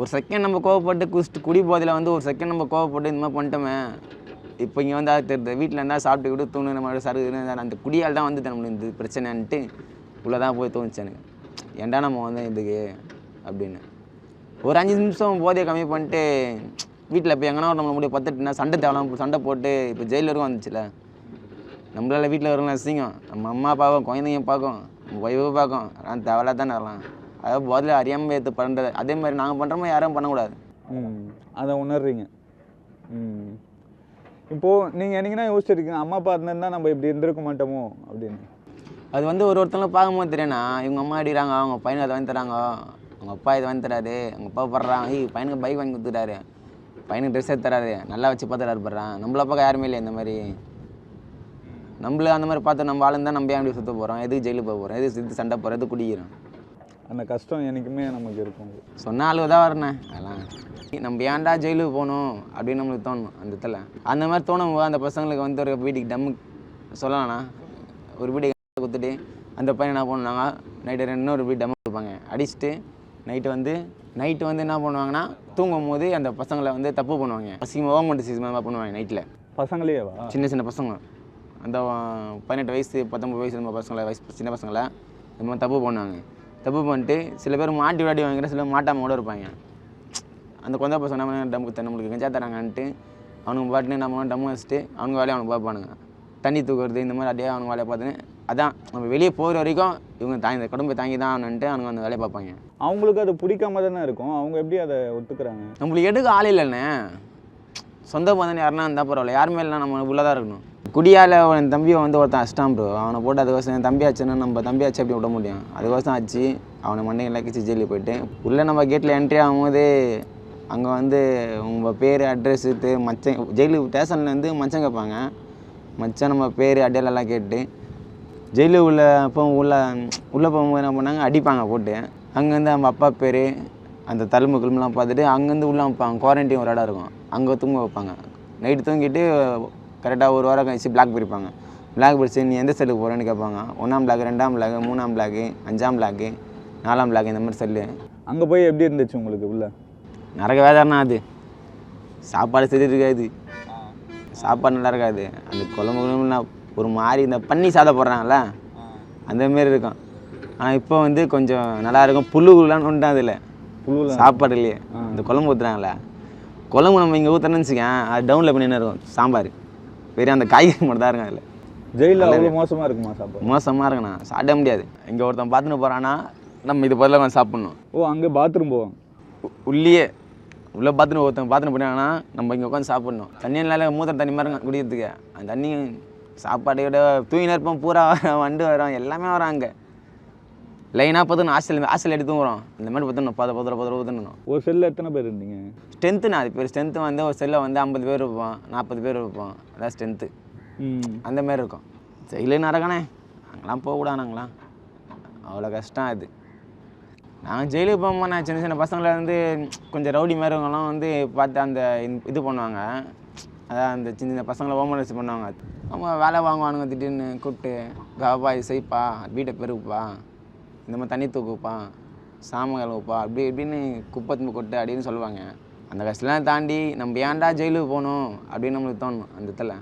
ஒரு செகண்ட் நம்ம கோவப்பட்டு குடிச்சிட்டு குடி போதையில் வந்து ஒரு செகண்ட் நம்ம கோவப்பட்டு இந்த மாதிரி பண்ணிட்டோமே இப்போ இங்கே வந்து அது தெரியுது? வீட்டில் இருந்தால் சாப்பிட்டு விட்டு தூணு நம்ம சரு அந்த குடியால் தான் வந்து நம்மளுக்கு இந்த பிரச்சனைன்ட்டு உள்ளே தான் போய் தோணுச்சு எனக்கு ஏன்டா நம்ம வந்து இதுக்கு அப்படின்னு. ஒரு அஞ்சு நிமிஷம் போதையை கம்மி பண்ணிட்டு வீட்டில் இப்போ எங்கன்னா நம்மளை முடிய பத்துட்டுனா சண்டை தேவலாம் சண்டை போட்டு இப்போ ஜெயிலில் வரைக்கும் வந்துச்சுல. நம்மளால வீட்டில் வரலாம் அசிங்கம் நம்ம அம்மா பார்க்கும் குழந்தைங்க பார்க்கும் நம்ம பார்க்கும். அதெல்லாம் தேவையில்லாத தானே வரலாம் அதாவது போதில் அறியாமல் எடுத்து பண்ணுறது அதே மாதிரி நாங்கள் பண்ணுற மாதிரி யாரும் பண்ணக்கூடாது. ம் அதை உணர்றீங்க. ம். இப்போது நீங்கள் என்னைக்குன்னா யோசிச்சிருக்கீங்க அம்மா அப்பா இருந்திருந்தா நம்ம இப்படி இருந்திருக்க மாட்டோமோ அப்படின்னு? அது வந்து ஒரு ஒருத்தவங்க பார்க்கும்போது தெரியும்னா இவங்க அம்மா அடிக்கிறாங்க அவங்க பையனுக்கு அதை வாங்கி தராங்க. அவங்க அப்பா இதை வாங்கி தராரு. அவங்க அப்பா படுறாங்க ஐய் பையனுக்கு பைக் வாங்கி கொடுத்துட்டாரு. பையனுக்கு ட்ரெஸ் எடுத்து தராரு. நல்லா வச்சு பார்த்துறாரு படுறான் நம்மள பார்க்க யாருமே இல்லை இந்த மாதிரி. நம்மள அந்த மாதிரி பார்த்து நம்ம ஆளுங்க தான் நம்ம ஏன் அப்படி சுற்ற போகிறோம் எதுக்கு ஜெயிலுக்கு போக போகிறோம் எதுக்கு இது சண்டை போகிறோம் எதுக்கு குடிக்கிறோம்? அந்த கஷ்டம் என்றைக்குமே நமக்கு இருக்கும். சொன்ன ஆளுக தான் வரணும். அதெல்லாம் நம்ம ஏன்டா ஜெயிலுக்கு போகணும் அப்படின்னு நம்மளுக்கு தோணும் அந்த இடத்துல. அந்த மாதிரி தோணும் போது அந்த பசங்களுக்கு வந்து ஒரு வீட்டுக்கு டம்மு சொல்லலாம்னா ஒரு வீட்டுக்கு குத்துட்டு அந்த பையன் என்ன பண்ணுவாங்க நைட்டு இன்னொரு வீடு டம்மு கொடுப்பாங்க. அடிச்சுட்டு நைட்டு வந்து நைட்டு வந்து என்ன பண்ணுவாங்கன்னா தூங்கும் போது அந்த பசங்களை வந்து தப்பு பண்ணுவாங்க. அசிங்கமாக ஓவர்மெண்ட் சீசமாக பண்ணுவாங்க நைட்டில் பசங்களேவா சின்ன சின்ன பசங்க. அந்த பதினெட்டு வயசு பத்தொம்பது வயசு இந்த பசங்களை வயசு சின்ன பசங்களை இந்த மாதிரி தப்பு பண்ணுவாங்க. தப்பு பண்ணிட்டு சில பேர் மாட்டி விளையாடி வாங்கிற சில பேர் மாட்டாமல் கூட இருப்பாங்க. அந்த குழந்தை பசங்க நம்ம டம்முக்கு நம்மளுக்கு கஞ்சா தராங்கன்ட்டு அவனுங்க பாட்டுன்னு நம்ம டம்மு வச்சுட்டு அவங்க வேலையை அவனுக்கு பார்ப்பானுங்க. தண்ணி தூக்குறது இந்த மாதிரி அப்படியே அவனுங்க வேலையை பார்த்துன்னு அதான் நம்ம வெளியே போகிற வரைக்கும் இவங்க தாங்கி இந்த குடும்பம் தாங்கி தான் ஆகணுன்ட்டு அவனுங்க அந்த வேலையை பார்ப்பாங்க. அவங்களுக்கு அது பிடிக்காம தானே இருக்கும்? அவங்க எப்படி அதை ஒத்துக்கிறாங்க? நம்மளுக்கு எடுக்க ஆள் இல்லைண்ணே. சொந்த பந்தன் யாருன்னா இருந்தால் பரவாயில்ல. யாருமே இல்லை நம்ம உள்ளே தான் இருக்கணும். குடியால் என் தம்பியை வந்து ஒருத்தன் அஷ்டாம் ப்ரோ அவனை போட்டு அதுக்கோசம் என் தம்பி ஆச்சுன்னா நம்ம தம்பி ஆச்சு அப்படி விட முடியும்? அதுக்கோசம் ஆச்சு அவனை மண்டையை கிச்சு ஜெயிலுக்கு போயிட்டு. உள்ளே நம்ம கேட்டில் என்ட்ரி ஆகும்போது அங்கே வந்து உங்கள் பேர் அட்ரஸ் இது மச்சன் ஜெயிலு ஸ்டேஷனில் மச்சம் கேட்பாங்க. மச்சான் நம்ம பேர் அடையாளெல்லாம் கேட்டு ஜெயிலு உள்ள அப்போ உள்ள உள்ளே போகும்போது என்ன பண்ணாங்க? அடிப்பாங்க போட்டு. அங்கேருந்து நம்ம அப்பா பேர் அந்த தழும்பு கிளம்புலாம் பார்த்துட்டு அங்கேருந்து உள்ளே வைப்பாங்க குவாரண்டைன் ஒரு இடம் இருக்கும். அங்கே தூங்க வைப்பாங்க. நைட்டு தூங்கிட்டு கரெக்டாக ஒரு வாரம் கழிச்சு பிளாக் பிரிப்பாங்க பிளாக் பிரிச்சு நீ எந்த செல்லுக்கு போகிறேன்னு கேட்பாங்க ஒன்றாம் பிளாக் ரெண்டாம் பிளாக் மூணாம் பிளாக்கு அஞ்சாம் பிளாக்கு நாலாம் பிளாக் இந்த மாதிரி செல்லு அங்கே போய் எப்படி இருந்துச்சு உங்களுக்கு உள்ள? நரக வேதாரணா அது. சாப்பாடு சரி இருக்காது. சாப்பாடு நல்லா இருக்காது. அந்த குழம்பு குழம்புனா ஒரு மாதிரி இந்த பன்னி சாதம் போடுறாங்கல்ல? அந்த மாரி இருக்கும். ஆனால் இப்போ வந்து கொஞ்சம் நல்லா இருக்கும். புல்லுலாம் உண்டு அதில். புழுவில் சாப்பாடுலையே. இந்த குழம்பு ஊற்றுறாங்களே குழம்பு நம்ம இங்கே ஊற்றுறோன்னு வச்சுக்கேன் அது டவுனில் பண்ணி என்ன இருக்கும்? சாம்பார். வெறும் அந்த காய்கறி மட்டும் தான் இருக்கும் அதில். ஜெயிலில் அவ்வளோ மோசமாக இருக்குமா சாப்பாடு? மோசமாக இருக்குண்ணா. சாப்பிட முடியாது. இங்கே ஒருத்தன் பார்த்துன்னு போகிறான்னா நம்ம இது பதிலாக சாப்பிட்ணும். ஓ அங்கே பாத்ரூம் போவோம் உ- உள்ளேயே. உள்ளே பாத்ரூம் ஒருத்தவங்க பாத்ரூம் போனாங்கன்னா நம்ம இங்கே உட்காந்து சாப்பிடணும். தண்ணி இல்லாத மூத்த தண்ணி மாதிரி குடிக்கிறதுக்கு. அந்த தண்ணி சாப்பாடோட தூங்கினா இருப்போம் பூரா வண்டு வரும். எல்லாமே வரும் அங்கே. லைனாக பார்த்து ஹாஸ்டல் ஹாஸ்டல் எடுத்து வரோம் இந்த மாதிரி பார்த்து பத பத்திர பத்திர ஊற்றணும் ஒரு செல்லில் எத்தனை பேர் இருந்தீங்க? ஸ்ட்ரென்த்துண்ணா அது பேர் ஸ்ட்ரென்த்து வந்து ஒரு செல்லில் வந்து ஐம்பது பேர் இருப்போம் நாற்பது பேர் இருப்போம். அதான் ஸ்ட்ரென்த்து அந்த மாதிரி இருக்கும். ஜெயிலு நடக்கணே அங்கெல்லாம் போகக்கூடாது நாங்களாம் அவ்வளோ கஷ்டம் அது. நாங்கள் ஜெயிலுக்கு போகும்போது நான் சின்ன சின்ன பசங்களை வந்து கொஞ்சம் ரவுடி மாதிரி இருக்கவங்கலாம் வந்து பார்த்து அந்த இது பண்ணுவாங்க. அதான் அந்த சின்ன சின்ன பசங்களை ஹோம்ஒர்க்ஸ் பண்ணுவாங்க. அவங்க வேலை வாங்குவானுங்க திடீர்னு கூப்பிட்டு கவப்பா இது செய்ப்பா வீட்டை பெருக்குப்பா. இந்த மாதிரி தண்ணி தூக்குப்பா சாம கழுவுப்பா அப்படி இப்படின்னு குப்பை கொட்டு அப்படின்னு சொல்லுவாங்க. அந்த கஷ்டம்லாம் தாண்டி நம்ம ஏன்டா ஜெயிலுக்கு போகணும் அப்படின்னு நம்மளுக்கு தோணும் அந்த இடத்துல.